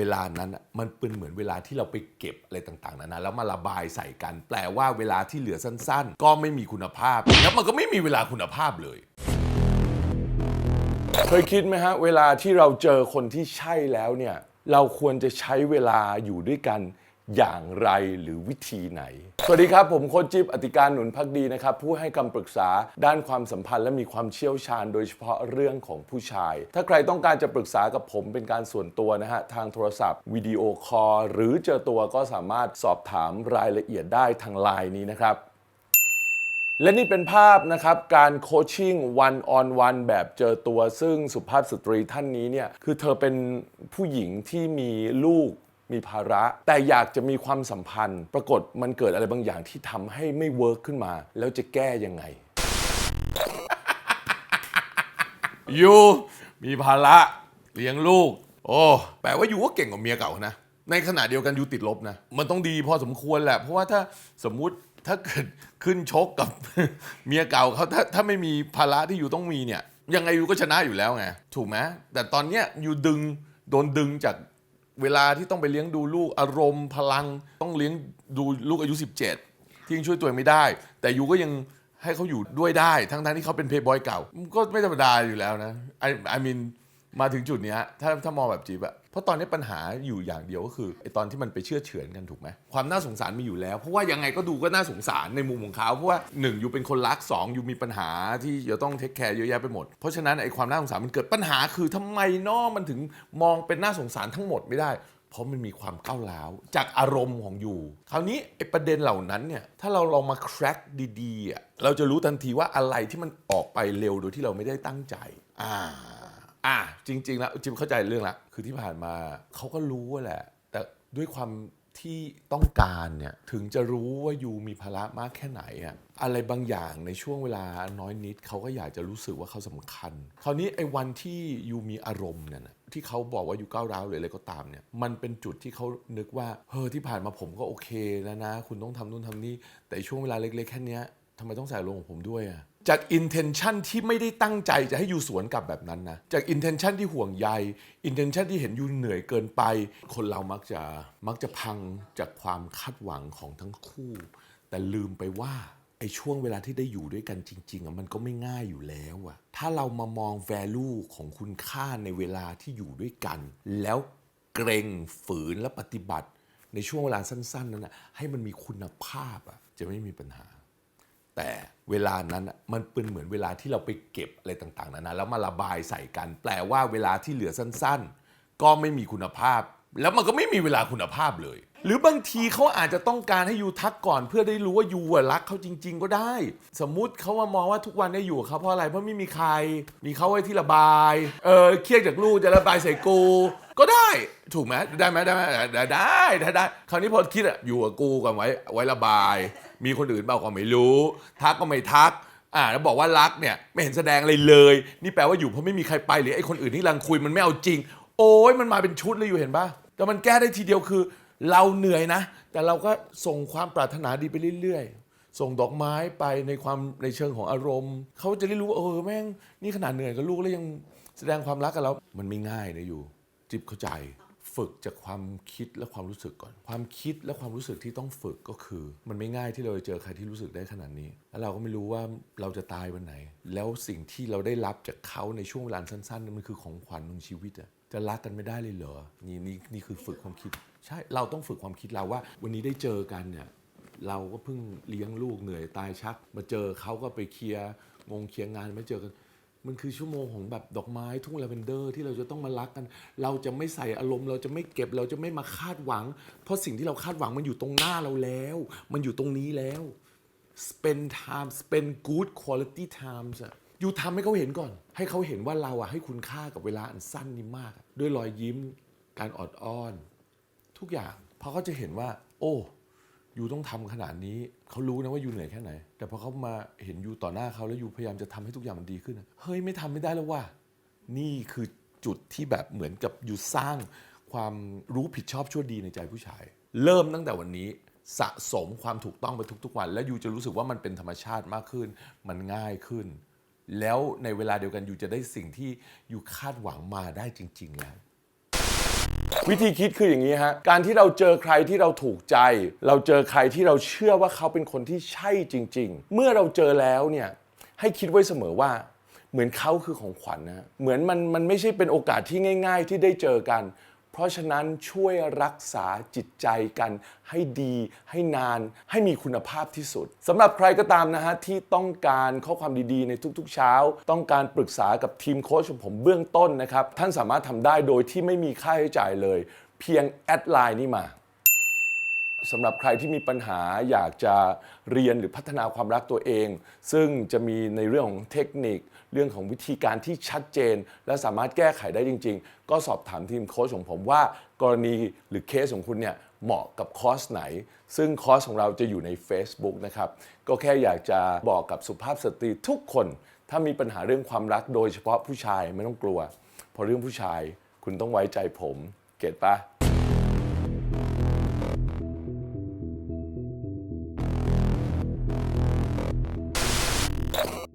เวลานั้นอะมันเป็นเหมือนเวลาที่เราไปเก็บอะไรต่างๆนานาแล้วมาระบายใส่กัน แปลว่าเวลาที่เหลือสั้นๆ ก็ไม่มีคุณภาพ แล้วมันก็ไม่มีเวลาคุณภาพเลย เคยคิดไหมฮะ เวลาที่เราเจอคนที่ใช่แล้วเนี่ย เราควรจะใช้เวลาอยู่ด้วยกัน อย่างไรหรือวิธีไหน สวัสดีครับ ผมโคชจิ๊บอติการหนุนพักดีนะครับ ผู้ให้คำปรึกษาด้านความสัมพันธ์และมีความเชี่ยวชาญโดยเฉพาะเรื่องของผู้ชาย ถ้าใครต้องการจะปรึกษากับผมเป็นการส่วนตัวนะฮะ ทางโทรศัพท์วิดีโอคอลหรือเจอตัวก็สามารถสอบถามรายละเอียดได้ทางไลน์นี้นะครับและนี่เป็นภาพนะครับ การโคชชิ่งวันออนวันแบบเจอตัวซึ่งสุภาพสตรีท่านนี้เนี่ย คือเธอเป็นผู้หญิงที่มีลูก มีภาระ แต่อยากจะมีความสัมพันธ์ ปรากฏมันเกิดอะไรบางอย่างที่ทำให้ไม่เวิร์กขึ้นมา แล้วจะแก้ยังไง ยูมีภาระเลี้ยงลูก โอ้แปลว่ายูก็เก่งกว่าเมียเก่านะ ในขณะเดียวกันยูติดลบนะ มันต้องดีพอสมควรแหละ เพราะว่าถ้าสมมุติถ้าเกิดขึ้นชกกับ เมียเก่าเขาถ้าถ้าไม่มีภาระที่ยูต้องมีเนี่ย ยังไงยูก็ชนะอยู่แล้วไง ถูกไหมแต่ตอนเนี้ยยูดึงโดนดึงจาก เวลาที่ต้องไปเลี้ยงดูลูกอารมณ์พลังต้องเลี้ยงดูลูกอายุ 17 ที่ยังช่วยตัวเองไม่ได้ แต่ยูก็ยังให้เขาอยู่ด้วยได้ ทั้งๆที่เขาเป็นเพย์บอยเก่ามันก็ไม่ธรรมดาอยู่แล้วนะไอไอ มาถึงจุดเนี้ยถ้าถ้ามองแบบจีบอะเพราะตอนนี้ปัญหาอยู่อย่างเดียวก็คือไอตอนที่มันไปเชื่อเฉือนกันถูกไหมความน่าสงสารมีอยู่แล้ว เพราะว่ายังไงก็ดูก็น่าสงสารในมุมของเขาเพราะว่าหนึ่งอยู่เป็นคนรักสองอยู่มีปัญหาที่จะต้องเทคแคร์เยอะแยะไปหมด เพราะฉะนั้นไอความน่าสงสารมันเกิดปัญหาคือทำไมน้อมันถึงมองเป็นน่าสงสารทั้งหมดไม่ได้ เพราะมันมีความก้าวร้าวจากอารมณ์ของอยู่ คราวนี้ไอ้ประเด็นเหล่านั้นเนี่ยถ้าเราลองมา crack ดีๆอะเราจะรู้ทันทีว่าอะไรที่มันออกไปเร็วโดยที่เราไม่ได้ตั้งใจอ่า อ่าจริง ๆ แล้วจิมเข้าใจเรื่องละคือที่ผ่านมาเขาก็รู้แหละ แต่ด้วยความที่ต้องการเนี่ยถึงจะรู้ว่ายูมีภาระมากแค่ไหนอะอะไรบางอย่างในช่วงเวลาน้อยนิดเขาก็อยากจะรู้สึกว่าเขาสำคัญ คราวนี้ไอ้วันที่ยูมีอารมณ์เนี่ยนะที่เขาบอกว่ายูก้าวร้าวหรืออะไรก็ตามเนี่ยมันเป็นจุดที่เขานึกว่าเฮ้ยที่ผ่านมาผมก็โอเคแล้วนะ คุณต้องทำนู่นทำนี่แต่ช่วงเวลาเล็กๆแค่นี้ทำไมต้องใส่อารมณ์ของผมด้วยอะ จาก intention ที่ไม่ได้ตั้งใจจะให้ยูสวนกลับแบบนั้นนะ จาก intention ที่ห่วงใย intention ที่เห็นยูเหนื่อยเกินไป คนเรามักจะมักจะพังจากความคาดหวังของทั้งคู่ แต่ลืมไปว่าไอ้ช่วงเวลาที่ได้อยู่ด้วยกันจริงๆอะมันก็ไม่ง่ายอยู่แล้วอะถ้าเรามามอง value ของคุณค่าในเวลาที่อยู่ด้วยกัน แล้วเกรงฝืนและปฏิบัติ ในช่วงเวลาสั้น ๆ นั้นอะให้มันมีคุณภาพอะจะไม่มีปัญหา แต่ เวลานั้นอะมันเป็นเหมือนเวลาที่เราไปเก็บอะไรต่างๆนานาแล้วมาระบายใส่กัน แปลว่าเวลาที่เหลือสั้น ๆ ก็ไม่มีคุณภาพ แล้วมันก็ไม่มีเวลาคุณภาพเลย หรือบางทีเขาอาจจะต้องการให้ยูทักก่อน เพื่อได้รู้ว่ายูอะรักเขาจริง ๆ ก็ได้ สมมุติเขามามองว่าทุกวันได้อยู่กับเขาเพราะอะไรเพราะไม่มีใคร มีเขาไว้ที่ระบายเออเครียดจากลูกจะระบายใส่กู ก็ได้ถูกไหมได้ไหมได้ไหมได้ได้ถ้าได้คราวนี้พอคิดอะอยู่กับกูกันไว้ไว้ระบาย มีคนอื่นเปล่าก็ไม่รู้ ทักก็ไม่ทักอ่าแล้วบอกว่ารักเนี่ยไม่เห็นแสดงอะไรเลย นี่แปลว่าอยู่เพราะไม่มีใครไปหรือไอ้คนอื่นที่รังคุยมันไม่เอาจริง โอ้ยมันมาเป็นชุดเลยอยู่เห็นปะแต่มันแก้ได้ทีเดียวคือ เราเหนื่อยนะ แต่เราก็ส่งความปรารถนาดีไปเรื่อยๆ ส่งดอกไม้ไปในความในเชิงของอารมณ์ เขาจะได้รู้ว่าเออแม่งนี่ขนาดเหนื่อยกับลูกแล้วยังแสดงความรักกับเรามันไม่ง่ายนะอยู่ จิบเข้าใจ ฝึกจากความคิดและความรู้สึกก่อน ความคิดและความรู้สึกที่ต้องฝึกก็คือ มันไม่ง่ายที่เราจะเจอใครที่รู้สึกได้ขนาดนี้ แล้วเราก็ไม่รู้ว่าเราจะตายวันไหน แล้วสิ่งที่เราได้รับจากเขาในช่วงเวลาสั้นๆนั่นมันคือของขวัญของชีวิตอะจะรักกันไม่ได้เลยเหรอนี่นี่นี่คือฝึกความคิด ใช่เราต้องฝึกความคิดเราว่า วันนี้ได้เจอกันเนี่ยเราก็เพิ่งเลี้ยงลูกเหนื่อยตายชัก มาเจอเขาก็ไปเคลียร์งงเคลียร์งานไม่เจอกัน มันคือชั่วโมงของแบบดอกไม้ทุ่งลาเวนเดอร์ที่เราจะต้องมารักกัน เราจะไม่ใส่อารมณ์ เราจะไม่เก็บเราจะไม่มาคาดหวัง เพราะสิ่งที่เราคาดหวังมันอยู่ตรงหน้าเราแล้ว มันอยู่ตรงนี้แล้ว spend time spend good quality times อะอยู่ทำให้เขาเห็นก่อน ให้เขาเห็นว่าเราอะให้คุณค่ากับเวลาอันสั้นนี้มาก ด้วยรอยยิ้มการออดอ้อน ทุกอย่างเพราะเขาจะเห็นว่า โอ้ยูต้องทำขนาดนี้เขารู้นะว่ายูเหนื่อยแค่ไหน แต่พอเขามาเห็นยูต่อหน้าเขาแล้วยูพยายามจะทำให้ทุกอย่างมันดีขึ้นเฮ้ยไม่ทำไม่ได้แล้วว่า นี่คือจุดที่แบบเหมือนกับยูสร้างความรู้ผิดชอบชั่วดีในใจผู้ชาย เริ่มตั้งแต่วันนี้สะสมความถูกต้องไปทุกๆวัน แล้วยูจะรู้สึกว่ามันเป็นธรรมชาติมากขึ้น มันง่ายขึ้น แล้วในเวลาเดียวกันยูจะได้สิ่งที่ยูคาดหวังมาได้จริง ๆ แล้ว วิธีคิดคืออย่างนี้ฮะ การที่เราเจอใครที่เราถูกใจ เราเจอใครที่เราเชื่อว่าเขาเป็นคนที่ใช่จริง ๆ เมื่อเราเจอแล้วเนี่ยให้คิดไว้เสมอว่าเหมือนเขาคือของขวัญนนะเหมือนมันมันไม่ใช่เป็นโอกาสที่ง่าย ๆ ที่ได้เจอกัน เพราะฉะนั้นช่วยรักษาจิตใจกันให้ดีให้นานให้มีคุณภาพที่สุดสำหรับใครก็ตามนะฮะที่ต้องการข้อความดีๆ ในทุกๆ เช้า ต้องการปรึกษากับทีมโค้ชของผมเบื้องต้นนะครับ ท่านสามารถทำได้โดยที่ไม่มีค่าใช้จ่ายเลย เพียงแอดไลน์นี่มา สำหรับใครที่มีปัญหาอยากจะเรียนหรือพัฒนาความรักตัวเอง ซึ่งจะมีในเรื่องของเทคนิค เรื่องของวิธีการที่ชัดเจน และสามารถแก้ไขได้จริง ๆ ก็สอบถามทีมโค้ชของผมว่า กรณีหรือเคสของคุณเนี่ยเหมาะกับคอร์สไหน ซึ่งคอร์สของเราจะอยู่ใน Facebook นะครับ ก็แค่อยากจะบอกกับสุภาพสตรีทุกคน ถ้ามีปัญหาเรื่องความรักโดยเฉพาะผู้ชายไม่ต้องกลัว เพราะเรื่องผู้ชายคุณต้องไว้ใจผม เก็ตปะ